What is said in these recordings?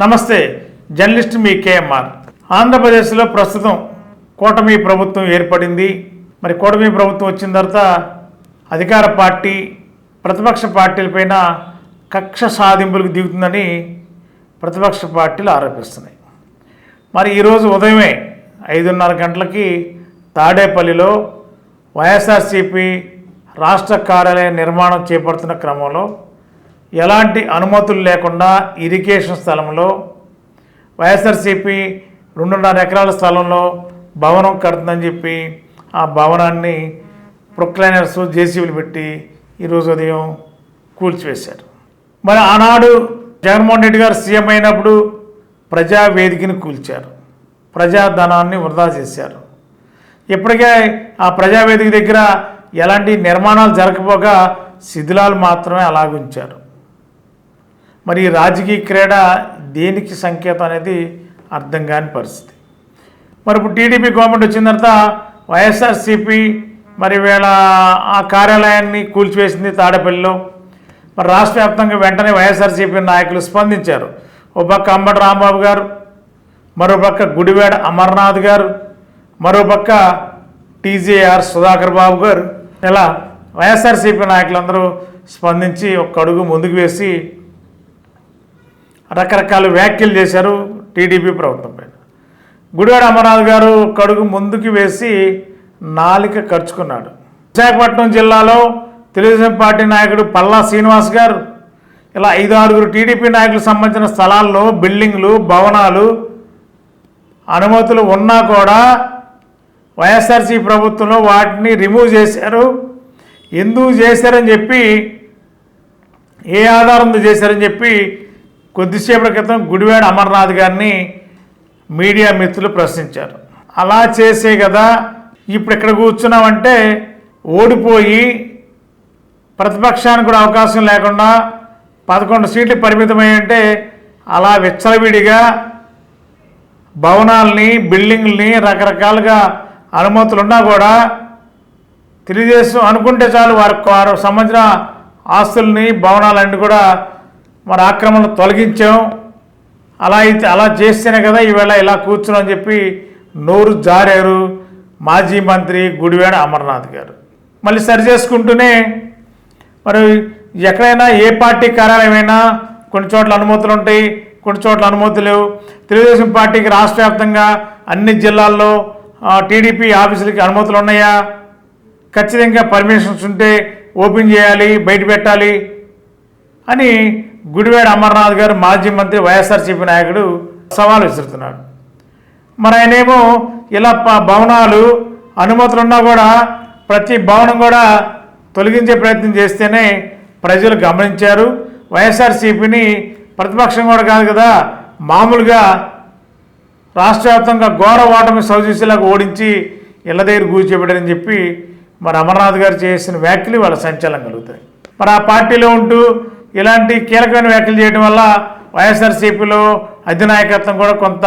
నమస్తే జర్నలిస్ట్ మీ కేఎంఆర్. ఆంధ్రప్రదేశ్లో ప్రస్తుతం కూటమి ప్రభుత్వం ఏర్పడింది. మరి కూటమి ప్రభుత్వం వచ్చిన తర్వాత అధికార పార్టీ ప్రతిపక్ష పార్టీలపైన కక్ష సాధింపులకు దిగుతుందని ప్రతిపక్ష పార్టీలు ఆరోపిస్తున్నాయి. మరి ఈరోజు ఉదయమే ఐదున్నర గంటలకి తాడేపల్లిలో వైఎస్ఆర్సీపీ రాష్ట్ర కార్యాలయ నిర్మాణం చేపడుతున్న క్రమంలో ఎలాంటి అనుమతులు లేకుండా ఇరిగేషన్ స్థలంలో వైఎస్ఆర్సీపీ రెండున్నర ఎకరాల స్థలంలో భవనం కడుతుందని చెప్పి ఆ భవనాన్ని ప్రొక్లైనర్స్ జేసీబీలు పెట్టి ఈరోజు ఉదయం కూల్చివేశారు. మరి ఆనాడు జగన్మోహన్ రెడ్డి గారు సీఎం అయినప్పుడు ప్రజావేదికని కూల్చారు. ప్రజాధనాన్ని వృధా చేశారు. ఇప్పటికే ఆ ప్రజావేదిక దగ్గర ఎలాంటి నిర్మాణాలు జరగకపోగా శిథిలాలు మాత్రమే అలాగుంచారు. మరి రాజకీయ క్రీడ దేనికి సంకేతం అనేది అర్థం కాని పరిస్థితి. మరి ఇప్పుడు టీడీపీ గవర్నమెంట్ వచ్చిన తర్వాత వైఎస్ఆర్సీపీ మరి వీళ్ళ ఆ కార్యాలయాన్ని కూల్చివేసింది తాడేపల్లిలో. మరి రాష్ట్ర వ్యాప్తంగా వెంటనే వైఎస్ఆర్సీపీ నాయకులు స్పందించారు. ఓ పక్క అంబటి రాంబాబు గారు మరో పక్క గుడివాడ అమర్నాథ్ గారు మరో పక్క టీజేఆర్ సుధాకర్ బాబు గారు ఇలా వైఎస్ఆర్సీపీ నాయకులందరూ స్పందించి ఒక అడుగు ముందుకు వేసి రకరకాల వ్యాఖ్యలు చేశారు టీడీపీ ప్రభుత్వం పైన. గుడివాడ అమర్నాథ్ గారు కడుగు ముందుకు వేసి నాలిక ఖర్చుకున్నాడు విశాఖపట్నం జిల్లాలో తెలుగుదేశం పార్టీ నాయకుడు పల్లా శ్రీనివాస్ గారు ఇలా ఐదు ఆరుగురు టీడీపీ నాయకులకు సంబంధించిన స్థలాల్లో బిల్డింగ్లు భవనాలు అనుమతులు ఉన్నా కూడా వైఎస్ఆర్సీ ప్రభుత్వంలో వాటిని రిమూవ్ చేశారు. ఎందుకు చేశారని చెప్పి ఏ ఆధారంతో చేశారని చెప్పి కొద్దిసేపటి క్రితం గుడివాడ అమర్నాథ్ గారిని మీడియా మిత్రులు ప్రశ్నించారు. అలా చేసే కదా ఇప్పుడు ఇక్కడ కూర్చున్నామంటే ఓడిపోయి ప్రతిపక్షానికి కూడా అవకాశం లేకుండా పదకొండు సీట్లు పరిమితమై అలా విచ్చలవిడిగా భవనాల్ని బిల్డింగ్లని రకరకాలుగా అనుమతులు ఉన్నా కూడా తెలుగుదేశం అనుకుంటే చాలు వారికి వారు సంబంధించిన ఆస్తుల్ని భవనాలన్నీ కూడా మన ఆక్రమణ తొలగించాం. అలా అయితే అలా చేస్తేనే కదా ఈవేళ ఇలా కూర్చున్నాం అని చెప్పి నోరు జారారు మాజీ మంత్రి గుడివేడ అమర్నాథ్ గారు. మళ్ళీ సరి చేసుకుంటూనే మరి ఎక్కడైనా ఏ పార్టీ కార్యాలయమైనా కొన్ని చోట్ల అనుమతులు ఉంటాయి కొన్ని చోట్ల అనుమతులు లేవు. తెలుగుదేశం పార్టీకి రాష్ట్ర వ్యాప్తంగా అన్ని జిల్లాల్లో టీడీపీ ఆఫీసులకి అనుమతులు ఉన్నాయా? ఖచ్చితంగా పర్మిషన్స్ ఉంటే ఓపెన్ చేయాలి బయట పెట్టాలి అని గుడివేడ అమర్నాథ్ గారు మాజీ మంత్రి వైఎస్ఆర్సీపీ నాయకుడు సవాల్ విసురుతున్నాడు మరి ఆయనేమో ఇలా ప- భవనాలు అనుమతులు ఉన్నా కూడా ప్రతి భవనం కూడా తొలగించే ప్రయత్నం చేస్తేనే ప్రజలు గమనించారు. వైఎస్ఆర్సీపీని ప్రతిపక్షం కూడా కాదు కదా మామూలుగా రాష్ట్ర వ్యాప్తంగా ఘోర ఓటమి సౌజీసులకు ఓడించి ఇళ్ళ దగ్గర కూర్చోబెట్టారని చెప్పి మరి అమర్నాథ్ గారు చేసిన వ్యాఖ్యలు వాళ్ళ సంచలనం కలుగుతాయి. మరి ఆ పార్టీలో ఉంటూ ఇలాంటి కీలకమైన వ్యాఖ్యలు చేయడం వల్ల వైఎస్ఆర్సీపీలో అధినాయకత్వం కూడా కొంత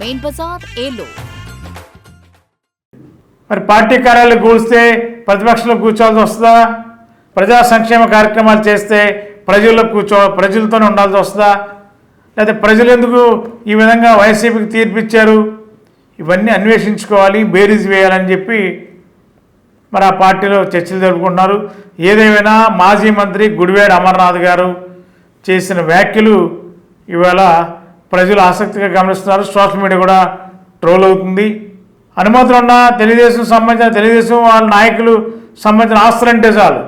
main బజార్ ఏలూరు. మరి పార్టీ కార్యాలయం కూల్స్తే ప్రతిపక్షంలో కూర్చోవాల్సి వస్తుందా? ప్రజా సంక్షేమ కార్యక్రమాలు చేస్తే ప్రజల్లో కూర్చో ప్రజలతోనే ఉండాల్సి వస్తుందా? లేకపోతే ప్రజలు ఎందుకు ఈ విధంగా వైసీపీకి తీర్పిచ్చారు ఇవన్నీ అన్వేషించుకోవాలి బేరీజ్ వేయాలని చెప్పి మరి ఆ పార్టీలో చర్చలు జరుపుకుంటున్నారు. ఏదేమైనా మాజీ మంత్రి గుడివేడ అమర్నాథ్ గారు చేసిన వ్యాఖ్యలు ఇవాళ ప్రజలు ఆసక్తిగా గమనిస్తున్నారు. సోషల్ మీడియా కూడా ట్రోల్ అవుతుంది. అనుమతులు ఉన్న తెలుగుదేశం సంబంధించిన తెలుగుదేశం వాళ్ళ నాయకులు సంబంధించిన ఆస్తులు అంటే చాలు.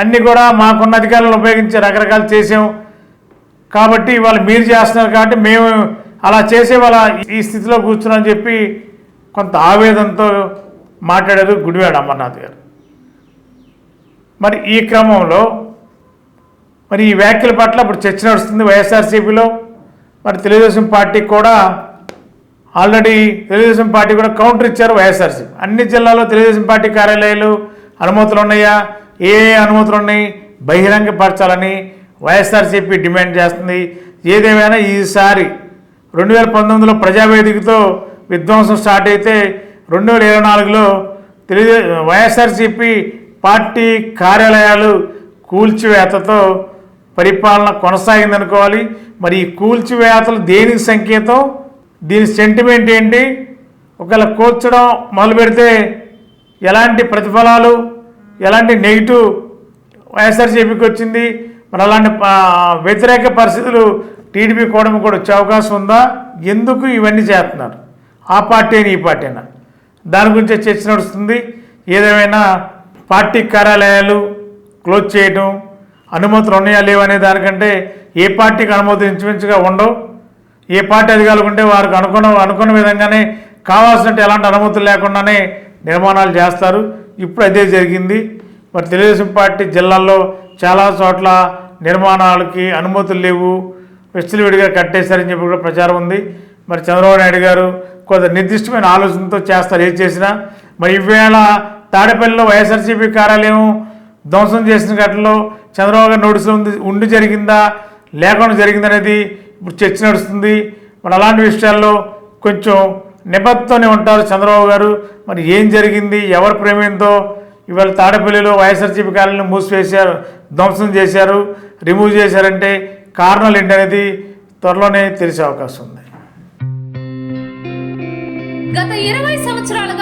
అన్నీ కూడా మాకున్న అధికారులను ఉపయోగించి రకరకాలు చేసాం. కాబట్టి వాళ్ళు మీరు చేస్తున్నారు కాబట్టి మేము అలా చేసే వాళ్ళ ఈ స్థితిలో కూర్చున్నామని చెప్పి కొంత ఆవేదనతో మాట్లాడారు గుడివాడ అమర్నాథ్ గారు. మరి ఈ క్రమంలో మరి ఈ వ్యాఖ్యల పట్ల ఇప్పుడు చర్చ నడుస్తుంది. వైఎస్ఆర్సీపీలో మరి తెలుగుదేశం పార్టీ కూడా ఆల్రెడీ తెలుగుదేశం పార్టీ కూడా కౌంటర్ ఇచ్చారు వైఎస్ఆర్సీ. అన్ని జిల్లాల్లో తెలుగుదేశం పార్టీ కార్యాలయాలు అనుమతులు ఉన్నాయా? ఏ అనుమతులు ఉన్నాయి? బహిరంగపరచాలని వైఎస్ఆర్సీపీ డిమాండ్ చేస్తుంది. ఏదేమైనా ఈసారి రెండు వేల పంతొమ్మిదిలో ప్రజావేదికతో విధ్వంసం స్టార్ట్ అయితే రెండు వేల ఇరవై నాలుగులో తెలుగు వైఎస్ఆర్సీపీ పార్టీ కార్యాలయాలు కూల్చివేతతో పరిపాలన కొనసాగిందనుకోవాలి. మరి ఈ కూల్చివేతలు దేనికి సంకేతం? దీని సెంటిమెంట్ ఏంటి? ఒకవేళ కూర్చడం మొదలు పెడితే ఎలాంటి ప్రతిఫలాలు ఎలాంటి నెగిటివ్ వైఎస్ఆర్సీపీకి వచ్చింది? మరి అలాంటి వ్యతిరేక పరిస్థితులు టీడీపీ కూడమి కూడా వచ్చే అవకాశం ఉందా? ఎందుకు ఇవన్నీ చేస్తున్నారు? ఆ పార్టీ అయినా ఈ పార్టీ అయినా. దాని గురించే చర్చ నడుస్తుంది. ఏదేమైనా పార్టీ కార్యాలయాలు క్లోజ్ చేయటం అనుమతులు ఉన్నాయా లేవా అనే దానికంటే ఏ పార్టీకి అనుమతులు ఇంచుమించుగా ఉండవు. ఏ పార్టీ అధికారులు ఉంటే వారికి అనుకున్న అనుకున్న విధంగానే కావాల్సినట్టు ఎలాంటి అనుమతులు లేకుండానే నిర్మాణాలు చేస్తారు. ఇప్పుడు అదే జరిగింది. మరి తెలుగుదేశం పార్టీ జిల్లాల్లో చాలా చోట్ల నిర్మాణాలకి అనుమతులు లేవు. విడిగా కట్టేశారని చెప్పి కూడా ప్రచారం ఉంది. మరి చంద్రబాబు నాయుడు గారు కొంత నిర్దిష్టమైన ఆలోచనతో చేస్తారు. ఏది చేసినా మరి ఈవేళ తాడేపల్లిలో వైఎస్ఆర్సీపీ కార్యాలయం ధ్వంసం చేసిన ఘటనలో చంద్రబాబు గారు నోటీసులు ఉంది ఉండి జరిగిందా లేకుండా జరిగిందనేది ఇప్పుడు చర్చ నడుస్తుంది. మరి అలాంటి విషయాల్లో కొంచెం నిబద్ధతోనే ఉంటారు చంద్రబాబు గారు. మరి ఏం జరిగింది ఎవరి ప్రేమేంతో ఇవాళ తాడపల్లిలో వైఎస్ఆర్సీపీ కాలనీని మూసివేశారు ధ్వంసం చేశారు రిమూవ్ చేశారంటే కారణాలు ఏంటనేది త్వరలోనే తెలిసే అవకాశం ఉంది. గత ఇరవై సంవత్సరాలుగా